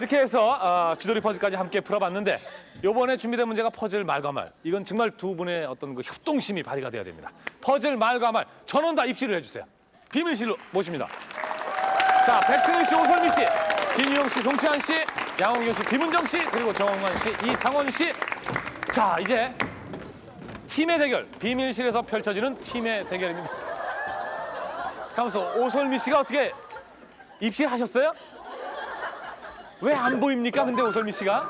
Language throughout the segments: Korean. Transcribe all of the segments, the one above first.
이렇게 해서 어, 쥐돌이 퍼즐까지 함께 풀어봤는데 이번에 준비된 문제가 퍼즐 말과 말. 이건 정말 두 분의 어떤 그 협동심이 발휘가 돼야 됩니다. 퍼즐 말과 말 전원 다 입시를 해주세요. 비밀실로 모십니다. 자, 백승윤 씨, 오설미 씨, 진유영 씨, 송치한 씨, 양홍규 씨, 김은정 씨, 그리고 정원관 씨, 이상원 씨. 자, 이제 팀의 대결, 비밀실에서 펼쳐지는 팀의 대결입니다. 가면서 오설미 씨가 어떻게 입실 하셨어요? 왜 안 보입니까? 근데 오설미 씨가?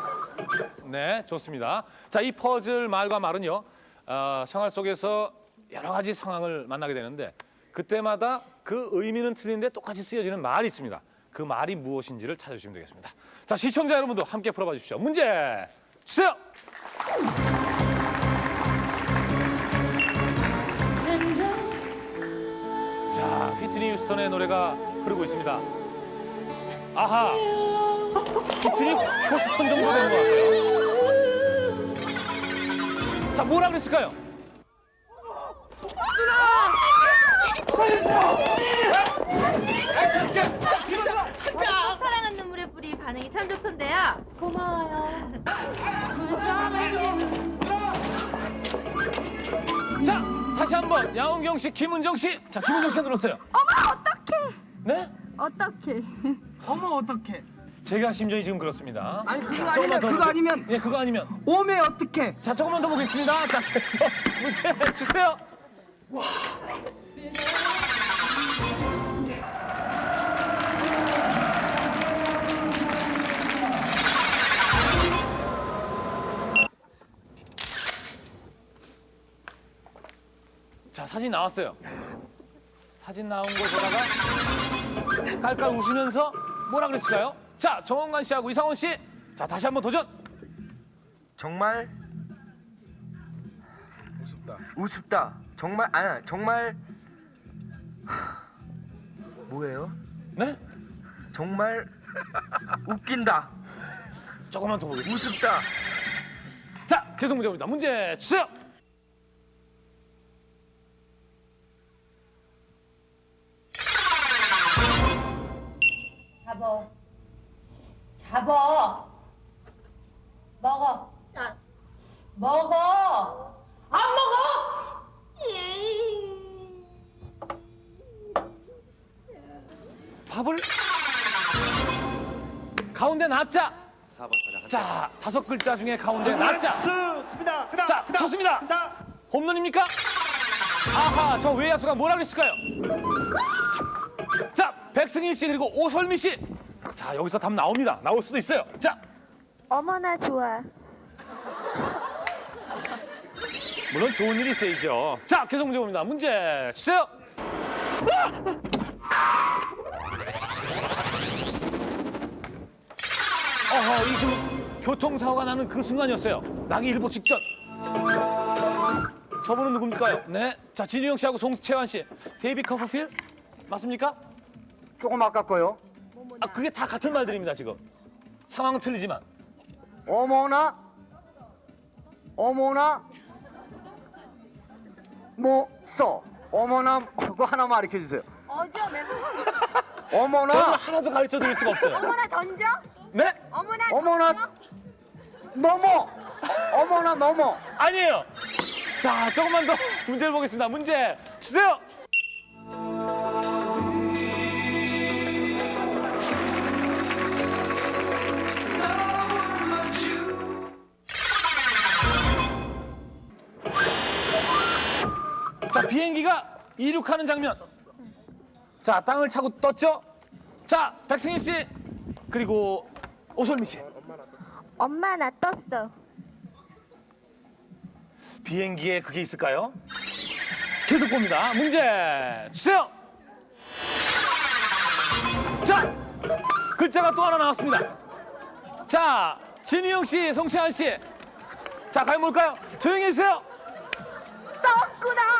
네, 좋습니다. 자, 이 퍼즐 말과 말은요, 어, 생활 속에서 여러 가지 상황을 만나게 되는데 그때마다 그 의미는 틀린데 똑같이 쓰여지는 말이 있습니다. 그 말이 무엇인지를 찾아주시면 되겠습니다. 자, 시청자 여러분도 함께 풀어봐 주십시오. 문제 주세요. 자, 휘트니 휴스턴의 노래가 흐르고 있습니다. 아하. 휘트니 휴스턴 정도 되는 것 같아요. 자, 뭐라 그랬을까요? 사랑한 눈물의 뿌리 반응이 참 좋던데요. 고마워요. 자, 다시 한번 양은경 씨, 김은정 씨. 자, 김은정 씨가 들었어요. 어머 어떡해. 네? 어떡해. 어머 어떡해 제가 심정이 지금 그렇습니다. 아니 그거 자, 아니면 그거. 아니면 예, 그거 아니면. 오메 어떡해 자, 조금만 더 보겠습니다. 자, 그래서 문제 주세요. 자, 사진 나왔어요. 사진 나온 걸 보다가 깔깔 웃으면서 뭐라 그랬을까요? 자, 정원관 씨하고 이상원 씨. 자, 다시 한번 도전. 정말 우습다. 우습다. 정말 아니 정말 하, 뭐예요? 네? 정말 웃긴다. 조금만 더 보겠습니다. 우습다. 자, 계속 문제 봅니다. 문제 주세요. 잡어. 잡어. 먹어. 먹어. 안 먹어? 밥을 가운데 낫자. 자, 다섯 글자 중에 가운데 그다. 자, 쳤습니다. 홈런입니까? 아하, 저 외야수가 뭐라 그랬을까요? 자, 백승일 씨 그리고 오설미 씨. 자, 여기서 답 나옵니다. 나올 수도 있어요. 자, 어머나 좋아. 물론 좋은 일이 있어야죠. 자, 계속 문제 봅니다. 문제 주세요. 어허, 이좀 교통사고가 나는 그 순간이었어요. 나기 일보 직전. 저분은 누굽니까요? 네. 자, 진유영 씨하고 송채환 씨. 데이비 커퍼필? 맞습니까? 조금 아깝고요. 아, 그게 다 같은 말들입니다, 지금. 상황은 틀리지만. 어머나 어머나 뭐써 어머나 그거 하나만 가르쳐 주세요. 어저 저는 어머나 하나도 가르쳐 드릴 수가 없어요. 어머나 던져. 네? 어머나. 어머나 넘어 어머나 넘어 아니에요. 자, 조금만 더 문제를 보겠습니다. 문제 주세요. 비행기가 이륙하는 장면. 자, 땅을 차고 떴죠? 자, 백승일 씨 그리고 오솔미 씨. 엄마 나 떴어. 비행기에 그게 있을까요? 계속 봅니다. 문제 주세요. 자, 글자가 또 하나 나왔습니다. 자, 진희영 씨, 송채한 씨. 자, 과연 뭘까요? 조용히 해주세요. 떴구나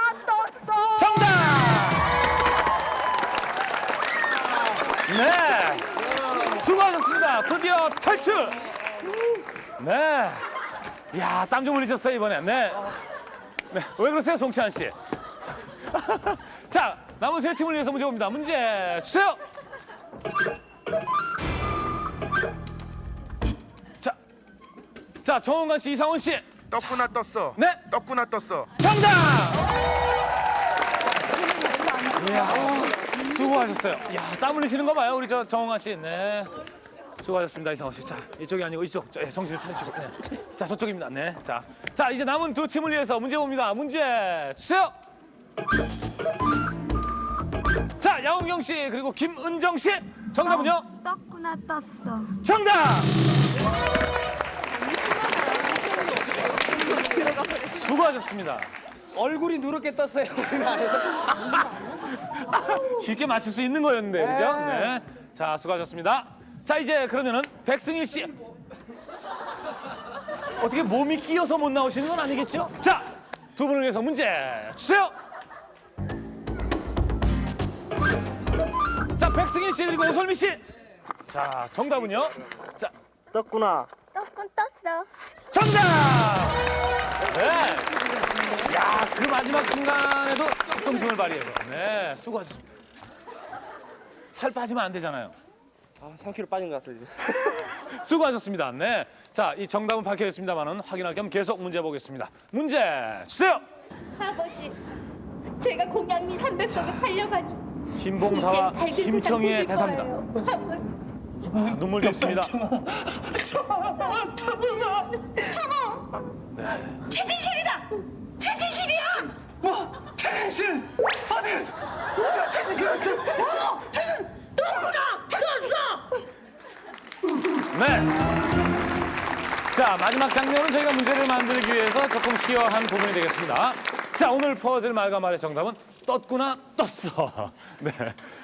네. 수고하셨습니다. 드디어 탈출! 네. 이야, 땀 좀 흘리셨어요, 이번에. 네. 네. 왜 그러세요, 송채한 씨? 자, 남은 세 팀을 위해서 문제 봅니다. 문제 주세요! 자, 정원관 씨, 이상원 씨. 떴구나 떴어. 네. 떴구나 떴어. 정답! 이야, 수고하셨어요. 이야, 땀 흘리시는 거 봐요, 우리 저 정원관 씨. 네. 수고하셨습니다, 이상원 씨. 자, 이쪽이 아니고 이쪽. 저, 예, 정신 을 차리시고. 네. 자, 저쪽입니다. 네. 자, 자, 이제 남은 두 팀을 위해서 문제 봅니다. 문제 주세요. 자, 양홍경 씨 그리고 김은정 씨. 정답은요? 떴구나 떴어. 정답! 수고하셨습니다. 얼굴이 누렇게 떴어요. 쉽게 맞출 수 있는 거였는데, 그죠? 네. 자, 수고하셨습니다. 자, 이제 그러면은 백승일 씨. 어떻게 몸이 끼어서 못 나오시는 건 아니겠죠? 자, 두 분을 위해서 문제 주세요. 자, 백승일 씨 그리고 오설미 씨. 자, 정답은요? 자, 떴구나. 떴군 떴어. 정답! 네. 야, 그 마지막 순간에도 협동심을 발휘해서. 네, 수고하셨습니다. 살 빠지면 안 되잖아요. 아, 3kg 빠진 것 같아요. 이제. 수고하셨습니다. 네. 자, 이 정답은 밝혀졌습니다만은 확인할 겸 계속 문제 보겠습니다. 문제 주세요. 아버지, 제가 공양미 300석에 팔려가니 신봉사와 이제 밝은 심청이의 대사입니다. 보실 거예요. 아버지. 아, 눈물이 없습니다. 최진실이다. 최진실이야. 네. 자, 마지막 장면은 저희가 문제를 만들기 위해서 조금 희화한 부분이 되겠습니다. 자, 오늘 퍼즐 말과 말의 정답은 떴구나 떴어. 네.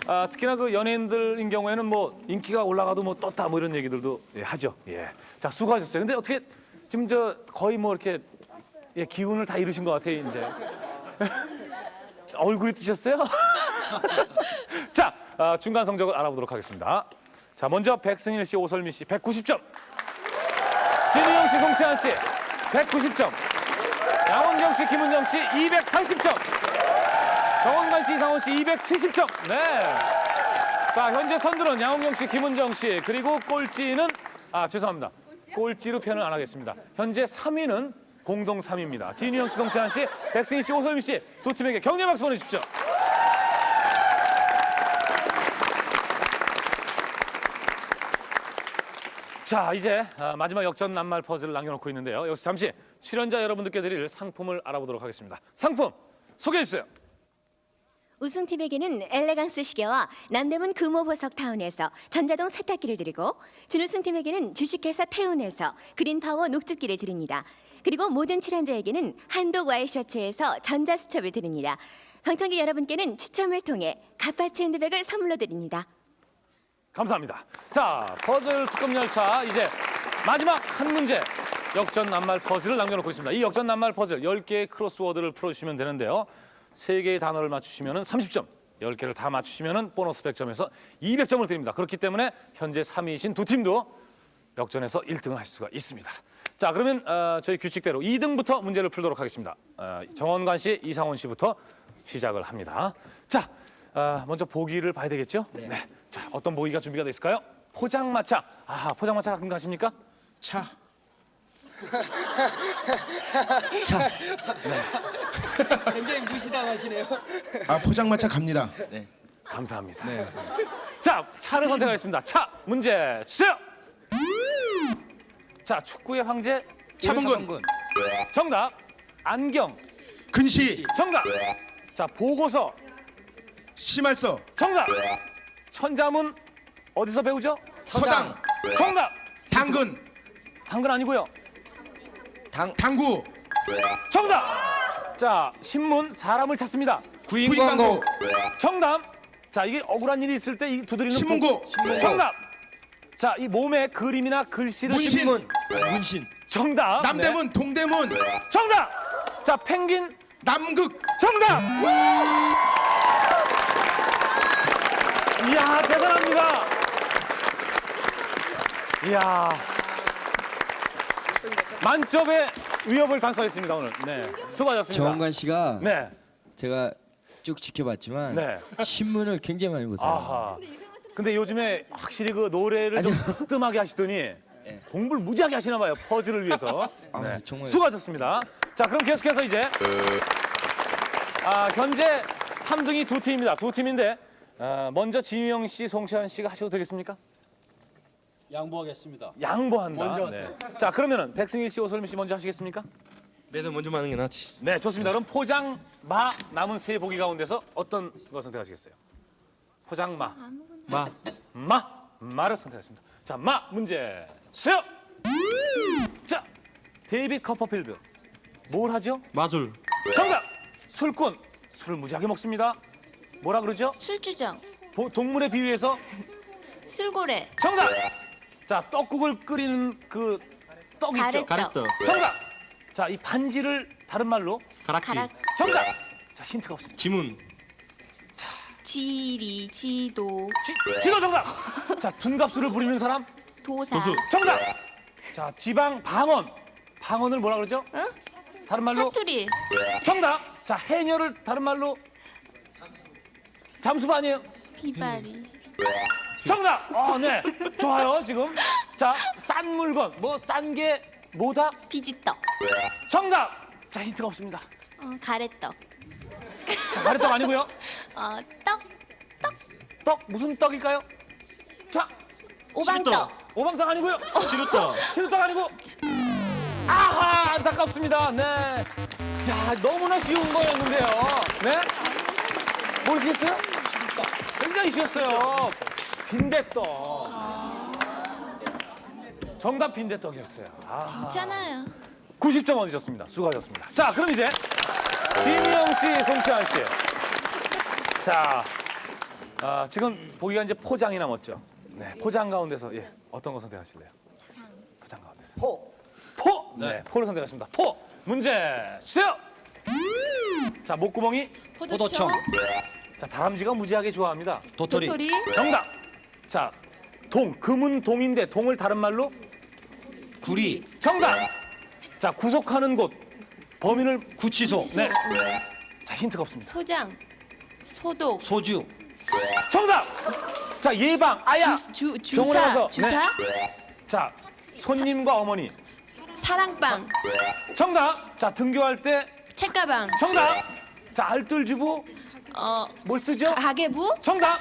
아, 특히나 그 연예인들인 경우에는 뭐 인기가 올라가도 뭐 떴다 뭐 이런 얘기들도 예, 하죠. 예. 자, 수고하셨어요. 근데 어떻게 지금 저 거의 뭐 이렇게 예, 기운을 다 잃으신 것 같아요, 이제. 얼굴이 뜨셨어요? 자, 아, 중간 성적을 알아보도록 하겠습니다. 자, 먼저 백승일 씨, 오설미 씨 190점. 진희영 씨, 송채한 씨 190점. 양원경 씨, 김은정 씨 280점. 정원관 씨, 이상원 씨 270점. 네. 자, 현재 선두는 양원경 씨, 김은정 씨 그리고 꼴찌는 아, 죄송합니다. 꼴찌로 표현을 안 하겠습니다. 현재 3위는 공동 3위입니다. 진희영 씨, 송채한 씨, 백승희 씨, 오설미 씨두 팀에게 격려 박수 보내주십시오. 자, 이제 아, 마지막 역전 낱말 퍼즐을 남겨놓고 있는데요. 여기서 잠시 출연자 여러분들께 드릴 상품을 알아보도록 하겠습니다. 상품 소개해 주세요. 우승팀에게는 엘레강스 시계와 남대문 금호보석 타운에서 전자동 세탁기를 드리고 준우승팀에게는 주식회사 태운에서 그린파워 녹즙기를 드립니다. 그리고 모든 출연자에게는 한독 와이셔츠에서 전자수첩을 드립니다. 방청객 여러분께는 추첨을 통해 갓바치 핸드백을 선물로 드립니다. 감사합니다. 자, 퍼즐 특급 열차 이제 마지막 한 문제 역전 낱말 퍼즐을 남겨놓고 있습니다. 이 역전 낱말 퍼즐 10개의 크로스워드를 풀어주시면 되는데요. 3개의 단어를 맞추시면 30점, 10개를 다 맞추시면 보너스 100점에서 200점을 드립니다. 그렇기 때문에 현재 3위이신 두 팀도 역전해서 1등을 하실 수가 있습니다. 자, 그러면 어, 저희 규칙대로 2등부터 문제를 풀도록 하겠습니다. 어, 정원관 씨, 이상원 씨부터 시작을 합니다. 자, 어, 먼저 보기를 봐야 되겠죠? 네. 자, 어떤 보기가 준비가 돼 있을까요? 포장마차. 아, 포장마차 가끔 가십니까? 차. 굉장히 무시당하시네요. 아 포장마차 갑니다. 감사합니다. 자, 차를 선택하겠습니다. 차 문제 주세요. 자, 축구의 황제 차범근. 정답. 안경 근시. 정답. 자, 보고서 심할서. 정답. 천자문 어디서 배우죠? 서당. 정답. 당근. 당근 아니고요. 당구. 정답. 자, 신문 사람을 찾습니다. 구인 광고. 정답. 자, 이게 억울한 일이 있을 때 이 두드리는 신문고. 부- 정답. 자, 이 몸에 그림이나 글씨를 문신. 씹는 문신. 정답. 남대문 동대문. 네. 정답. 자, 펭귄 남극. 정답. 이야, 대단합니다. 이야. 만점의 위협을 단성했습니다, 오늘. 네. 수고하셨습니다. 정원관 씨가 네. 제가 쭉 지켜봤지만 네. 신문을 굉장히 많이 보세요. 아하. 근데 요즘에 확실히 그 노래를 좀 뜸하게 하시더니 공부를 무지하게 하시나 봐요. 퍼즐을 위해서. 아, 네. 정말 수고하셨습니다. 자, 그럼 계속해서 이제 아, 현재 3등이 두 팀입니다. 두 팀인데 아, 먼저 진영 씨, 송채환 씨가 하셔도 되겠습니까? 양보하겠습니다. 양보한다. 먼저 네. 하세요. 자, 그러면은 백승일 씨, 오설미 씨 먼저 하시겠습니까? 매너 먼저 마는 게 낫지. 네, 좋습니다. 그럼 포장 마 남은 세 보기 가운데서 어떤 거 선택하시겠어요? 포장 마. 마. 마. 마를 선택했습니다. 자, 마 문제 주 세요. 자, 데이비 커퍼필드. 뭘 하죠? 마술. 정답. 술꾼. 술을 무지하게 먹습니다. 뭐라 그러죠? 술주정, 보- 동물에 비유해서 술고래, 정답. 자, 떡국을 끓이는 그 떡 있죠? 가래떡, 정답. 자, 이 반지를 다른 말로 가락지. 가락, 정답. 자, 힌트가 없습니다. 지문. 지리, 지도, 지, 지도 정답. 자, 둔갑술을 부리는 사람 도사, 도수. 정답. 자, 지방 방언. 방언을 뭐라 그러죠? 응? 다른 말로 사투리, 정답. 자, 해녀를 다른 말로 잠수부 아니에요? 비바리, 정답. 어, 네. 좋아요, 지금. 자, 싼 물건. 뭐 싼 게 뭐다? 비지떡, 정답. 자, 힌트가 없습니다. 어, 가래떡, 자, 가래떡 아니고요. 어, 떡, 떡 무슨 떡일까요? 자, 오방떡, 오방떡 아니고요. 시루떡. 시루떡 아니고. 아하, 안타깝습니다. 네. 야, 너무나 쉬운 거였는데요. 네? 모르시겠어요? 굉장히 쉬웠어요. 빈대떡. 정답 빈대떡이었어요. 아, 괜찮아요. 90점 얻으셨습니다. 수고하셨습니다. 자, 그럼 이제 진영 씨, 송채환 씨. 자, 아, 지금 보기가 이제 포장이 남았죠. 네, 포장 가운데서 예, 어떤 거 선택하실래요? 포장 가운데서. 포. 포. 네, 포를 선택하십니다. 포. 문제 주세요. 자, 목구멍이 포도청. 자, 다람쥐가 무지하게 좋아합니다. 도토리. 도토리, 정답. 자, 동. 금은 동인데 동을 다른 말로 구리. 정답. 자, 구속하는 곳. 범인을 구치소. 네. 자, 힌트가 없습니다. 소장, 소독, 소주. 정답. 자, 예방. 아야. 주, 주, 병원에 주사, 가서, 주사, 자, 손님과 어머니. 사랑방, 정답. 자, 등교할 때 책가방, 정답. 자, 알뜰주부 어, 뭘 쓰죠? 가계부, 정답.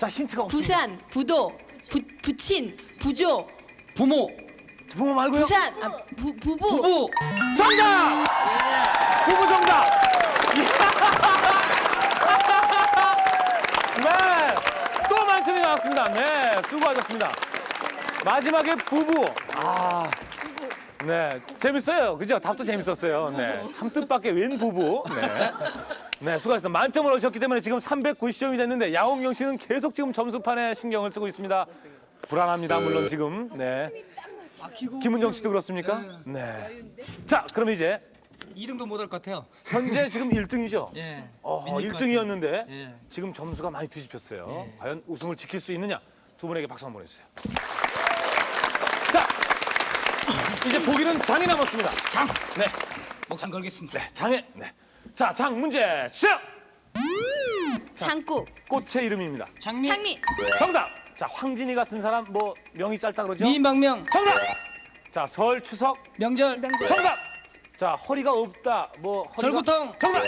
자, 힌트가 없습니다. 부산, 부도, 부, 부친, 부조, 부모. 부모 말고요. 부산, 아, 부, 부부, 부부. 정답. 부부 정답. 네. 또 만점이 나왔습니다. 네. 수고하셨습니다. 마지막에 부부. 아. 네. 재밌어요. 그죠? 답도 재밌었어요. 네. 참 뜻밖의 웬 부부. 네. 네, 수고하셨습니다. 만점을 얻으셨기 때문에 지금 390점이 됐는데 야옹경 씨는 계속 지금 점수판에 신경을 쓰고 있습니다. 불안합니다. 물론 지금. 네. 김은정 씨도 그렇습니까? 네. 자, 그럼 이제 2등도 못할 것 같아요. 현재 지금 1등이죠? 예. 어, 밀릴 것 1등이었는데 예. 지금 점수가 많이 뒤집혔어요. 과연 우승을 지킬 수 있느냐? 두 분에게 박수 한번 보내주세요. 자, 이제 보기는 장이 남았습니다. 장. 네, 목숨 걸겠습니다. 네, 장애. 네. 자, 장 문제 주세요. 장국, 꽃의 이름입니다. 장미, 창미, 정답. 자, 황진이 같은 사람 뭐 명이 짧다 그러죠? 미인방명, 정답. 자, 설, 추석. 명절, 정답. 자, 허리가 없다. 뭐 허리가 절구통, 정답.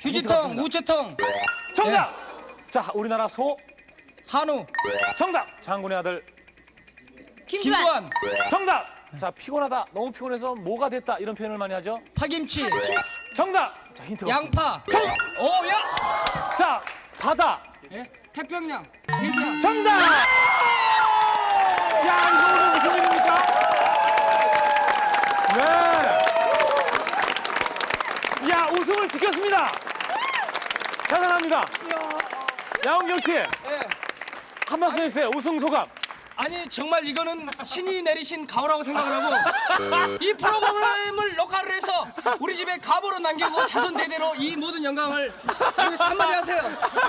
휴지통. 우체통, 정답. 자, 우리나라 소. 한우, 정답. 장군의 아들. 김주환, 김두한, 정답. 자, 피곤하다. 너무 피곤해서 뭐가 됐다. 이런 표현을 많이 하죠. 파김치, 정답. 자, 힌트가 없습니다. 양파, 오, 야! 자, 바다. 예? 태평양, 대서양, 정답. 야, 이거 오늘 무슨 일입니까? 네. 야, 우승을 지켰습니다. 대단합니다. 야홍경 씨. 한 말씀 해주세요. 우승 소감. 아니 정말 이거는 신이 내리신 가오라고 생각을 하고 이 프로그램을 녹화를 해서 우리 집에 가보로 남기고 자손 대대로 이 모든 영광을 여기서 한마디 하세요.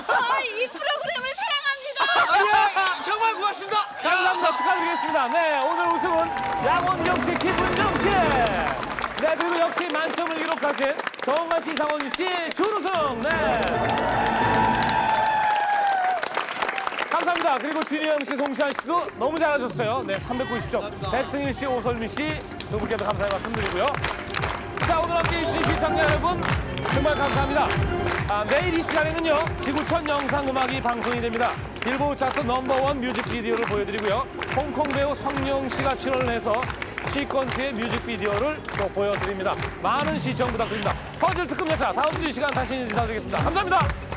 저희 이 프로그램을 사랑합니다. 아니 정말 고맙습니다. 감사합니다. 축하드리겠습니다. 네, 오늘 우승은 양원경 씨, 김은정 씨. 네, 그리고 역시 만점을 기록하신 정아 씨, 이상원 씨, 준우승. 네. 감사합니다. 그리고 진희영 씨, 송시환 씨도 너무 잘하셨어요. 네, 390점. 백승일 씨, 오설미 씨 두 분께도 감사의 말씀 드리고요. 자, 오늘 함께 해주신 시청자 여러분 정말 감사합니다. 아, 내일 이 시간에는요, 지구촌 영상음악이 방송이 됩니다. 빌보드 차트 넘버원 뮤직비디오를 보여드리고요. 홍콩 배우 성룡 씨가 출연을 해서 시퀀스의 뮤직비디오를 또 보여드립니다. 많은 시청 부탁드립니다. 퍼즐 특급 여사 다음 주 이 시간 다시 인사드리겠습니다. 감사합니다.